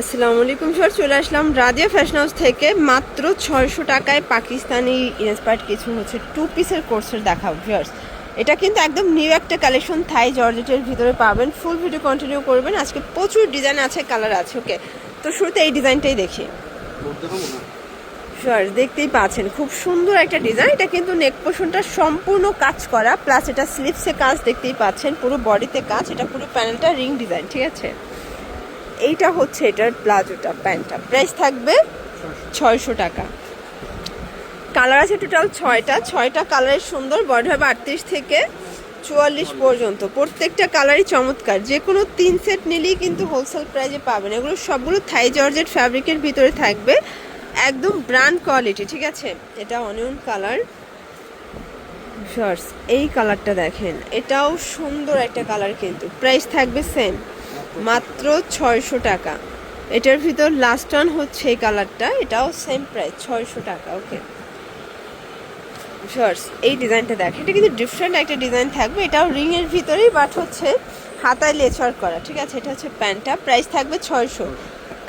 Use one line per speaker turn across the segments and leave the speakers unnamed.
আসসালামু আলাইকুম স্যার, চলে আসলাম রাজিয়া ফ্যাশন হাউস থেকে। মাত্র ছয়শো টাকায় পাকিস্তানি ইন্সপায়ার্ড কিছু হচ্ছে টু পিসের কোর্সের দেখাবো ভিউয়ার্স এটা কিন্তু একদম নিউ একটা কালেকশন থাই জর্জেটের ভিতরে পাবেন। ফুল ভিডিও কন্টিনিউ করবেন। আজকে প্রচুর ডিজাইন আছে কালার আছে ওকে তো শুরুতে এই ডিজাইনটাই দেখি। শিওর দেখতেই পাচ্ছেন, খুব সুন্দর একটা ডিজাইন এটা কিন্তু নেক পোর্শনটা সম্পূর্ণ কাজ করা প্লাস এটা স্লিপসে কাজ, দেখতেই পাচ্ছেন, পুরো বডিতে কাজ। এটা পুরো প্যানেলটা রিং ডিজাইন ঠিক আছে? এইটা হচ্ছে এটার প্লাজোটা, প্যান্টটা। প্রাইস থাকবে ছয়শো টাকা। কালার আছে টোটাল ছয়টা। ছয়টা কালারের সুন্দর বডি হবে আটত্রিশ থেকে চুয়াল্লিশ পর্যন্ত। প্রত্যেকটা কালারই চমৎকার। যে কোনো তিন সেট নিলেই কিন্তু হোলসেল প্রাইজে পাবেন। এগুলো সবগুলো থাই জর্জেট ফ্যাব্রিকের ভিতরে থাকবে। একদম ব্র্যান্ড কোয়ালিটি ঠিক আছে? এটা অনিয়ন কালার শর্টস এই কালারটা দেখেন। এটাও সুন্দর একটা কালার কিন্তু। প্রাইস থাকবে সেম মাত্র ছয়শো টাকা। এটার ভিতর লাস্ট ওয়ান হচ্ছে এই কালারটা এটাও সেম প্রাইস ছয়শো টাকা ওকে শর্টস এই ডিজাইনটা দেখেন, এটা কিন্তু ডিফারেন্ট একটা ডিজাইন থাকবে, এটাও রিং এর ভিতরেই বাট হচ্ছে হাতায় লেচার করা, ঠিক আছে? এটা হচ্ছে প্যান্টটা প্রাইস থাকবে ছয়শো।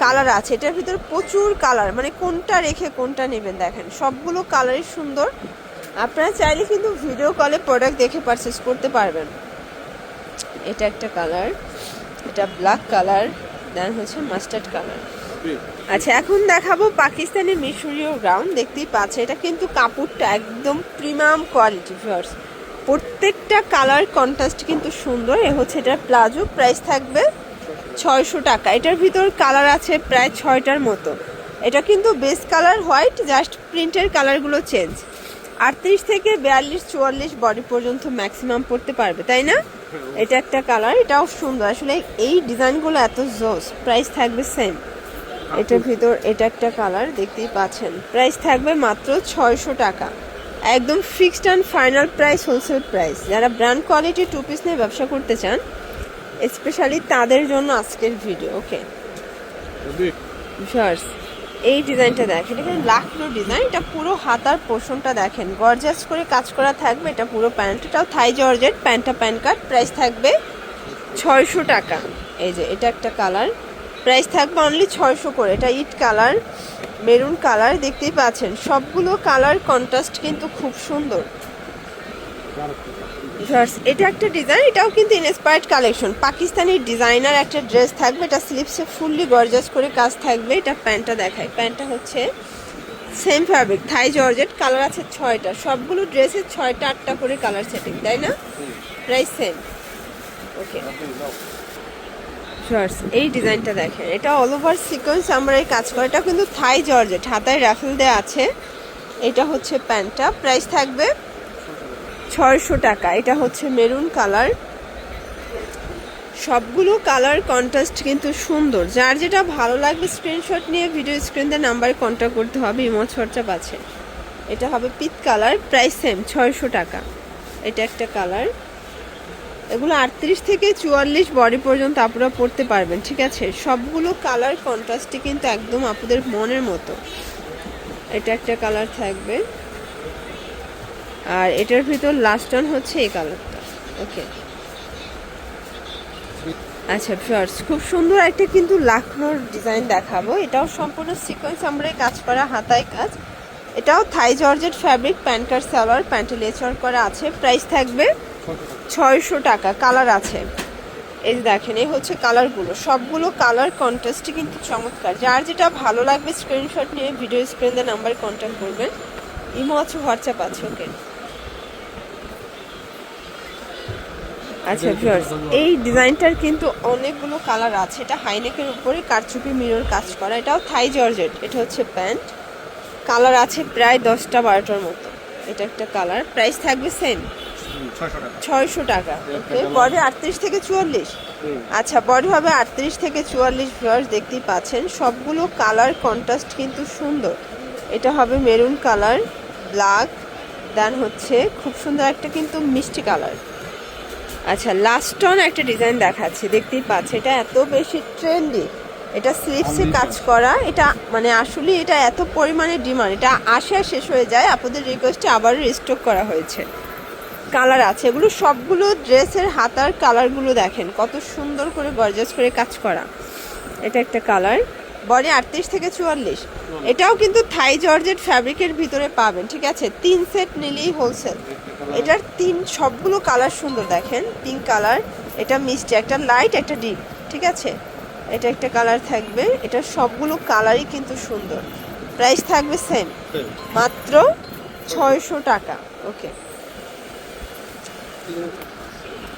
কালার আছে, এটার ভিতর প্রচুর কালার মানে কোনটা রেখে কোনটা নেবেন দেখেন, সবগুলো কালারই সুন্দর। আপনারা চাইলে কিন্তু ভিডিও কলে প্রোডাক্ট দেখে পারচেস করতে পারবেন। এটা একটা কালার এটা ব্ল্যাক কালার দেন হচ্ছে মাস্টার্ড কালার আচ্ছা এখন দেখাবো পাকিস্তানি মিশরীয় গ্রাউন্ড দেখতেই পাচ্ছে এটা কিন্তু কাপড়টা একদম প্রিমিয়াম কোয়ালিটি ভিউয়ার্স প্রত্যেকটা কালার কন্ট্রাস্ট কিন্তু সুন্দর। এ হচ্ছে এটার প্লাজো প্রাইস থাকবে ছয়শো টাকা। এটার ভিতর কালার আছে প্রায় ছয়টার মতো। এটা কিন্তু বেস কালার হোয়াইট জাস্ট প্রিন্টের কালারগুলো চেঞ্জ আটত্রিশ থেকে বিয়াল্লিশ চুয়াল্লিশ বডি পর্যন্ত ম্যাক্সিমাম পড়তে পারবে তাই না? এটা একটা কালার এটাও সুন্দর। আসলে এই ডিজাইনগুলো এত জোস প্রাইস থাকবে সেম এটার ভিতর এটা একটা কালার দেখতেই পাচ্ছেন। প্রাইস থাকবে মাত্র ছয়শো টাকা। একদম fixed and final price wholesale price যারা ব্র্যান্ড কোয়ালিটি টু পিস নিয়ে ব্যবসা করতে চান স্পেশালি তাদের জন্য আজকের ভিডিও ওকে শার্স এই ডিজাইনটা দেখেন, এখানে লাখনো ডিজাইন এটা পুরো হাতার পোষণটা দেখেন। গর্জাস করে কাজ করা থাকবে, এটা পুরো প্যান্ট এটাও থাই জর্জেট প্যান্টটা প্যান্ট কাট প্রাইস থাকবে ছয়শো টাকা। এই যে, এটা একটা কালার প্রাইস থাকবে অনলি ছয়শো করে, এটা ইট কালার মেরুন কালার দেখতেই পাচ্ছেন। সবগুলো কালার কন্ট্রাস্ট কিন্তু খুব সুন্দর। এটা একটা ডিজাইন এটাও কিন্তু ইনস্পায়ার্ড কালেকশন পাকিস্তানি ডিজাইনার একটা ড্রেস থাকবে, এটা স্লিপসে ফুললি গর্জাস করে কাজ থাকবে, এটা প্যান্টটা দেখায় প্যান্টটা হচ্ছে same fabric Thai georgette colour আছে ছয়টা। সবগুলো ড্রেসের ছয়টা, আটটা করে কালার সেটিং তাই না? প্রাইস সেম ওকে শর্টস এই ডিজাইনটা দেখেন, এটা অল ওভার সিকোয়েন্স আমরা এই কাজ করা। এটা কিন্তু থাই জর্জেট হাতায় রাফেল দেওয়া আছে। এটা হচ্ছে প্যান্টটা প্রাইস থাকবে ছয়শো টাকা। এটা হচ্ছে মেরুন কালার। সবগুলো কালার কন্ট্রাস্ট কিন্তু সুন্দর। যার যেটা ভালো লাগবে স্ক্রিনশট নিয়ে ভিডিও স্ক্রিনতে নাম্বারে কন্ট্যাক্ট করতে হবে, ইমো হোয়াটসঅ্যাপ আছে। এটা হবে পিত কালার প্রাইস সেম ছয়শো টাকা। এটা একটা কালার। এগুলো আটত্রিশ থেকে চুয়াল্লিশ বডি পর্যন্ত আপনারা পড়তে পারবেন, ঠিক আছে? সবগুলো কালার কন্ট্রাস্টে কিন্তু একদম আপনাদের মনের মতো। এটা একটা কালার থাকবে। আর এটার ভিতর লাস্ট ওয়ান হচ্ছে এই কালারটা ওকে আচ্ছা ফার্স্ট খুব সুন্দর একটা কিন্তু লাখনোর ডিজাইন দেখাবো। এটাও সম্পূর্ণ সিকোয়েন্স আমরা কাজ করা হাতায় কাজ। এটাও থাই জর্জেট ফ্যাব্রিক প্যান্ট কার্ড সালোয়ার প্যান্টে লেচার করা আছে। প্রাইস থাকবে ছয়শো টাকা কালার আছে। এই দেখেন, এই হচ্ছে কালারগুলো সবগুলো কালার কন্ট্রাস্টই কিন্তু চমৎকার। যার যেটা ভালো লাগবে স্ক্রিনশট নিয়ে ভিডিও স্ক্রিনে নাম্বার কন্ট্যাক্ট করবেন। ইমো আছে হোয়াটসঅ্যাপ আছে ওকে আচ্ছা ভিউয়ার্স এই ডিজাইনটার কিন্তু অনেকগুলো কালার আছে। এটা হাইনেকের উপরে কারচুপি মিরর কাজ করা। এটাও থাই জর্জেট এটা হচ্ছে প্যান্ট। কালার আছে প্রায় দশটা বারোটার মতো। এটা একটা কালার প্রাইস থাকবে সেম ছয়শো টাকা। বডি আটত্রিশ থেকে চুয়াল্লিশ? আচ্ছা বডি হবে আটত্রিশ থেকে চুয়াল্লিশ ভিউয়ার্স দেখতেই পাচ্ছেন। সবগুলো কালার কন্ট্রাস্ট কিন্তু সুন্দর। এটা হবে মেরুন কালার ব্ল্যাক দেন হচ্ছে খুব সুন্দর একটা কিন্তু মিষ্টি কালার আচ্ছা লাস্ট অন একটা ডিজাইন দেখাচ্ছি দেখতেই পাচ্ছি এটা এত বেশি ট্রেন্ডি এটা স্লিপসে কাজ করা এটা মানে আসলে এটা এত পরিমাণে ডিমান্ড এটা আসে আর শেষ হয়ে যায় আপনাদের রিকোয়েস্টে আবারও রিস্টক করা হয়েছে। কালার আছে এগুলো সবগুলো ড্রেসের হাতার কালারগুলো দেখেন কত সুন্দর করে গর্জাস করে কাজ করা। এটা একটা কালার বডি আটত্রিশ থেকে চুয়াল্লিশ। এটাও কিন্তু থাই জর্জেট ফ্যাব্রিকের ভিতরে পাবেন, ঠিক আছে? তিন সেট নিলেই হোলসেল এটার তিন, সবগুলো কালার সুন্দর দেখেন পিঙ্ক কালার এটা মিষ্টি, একটা লাইট একটা ডিপ ঠিক আছে? এটা একটা কালার থাকবে, এটা সবগুলো কালারই কিন্তু সুন্দর। প্রাইস থাকবে সেম মাত্র ছয়শো টাকা ওকে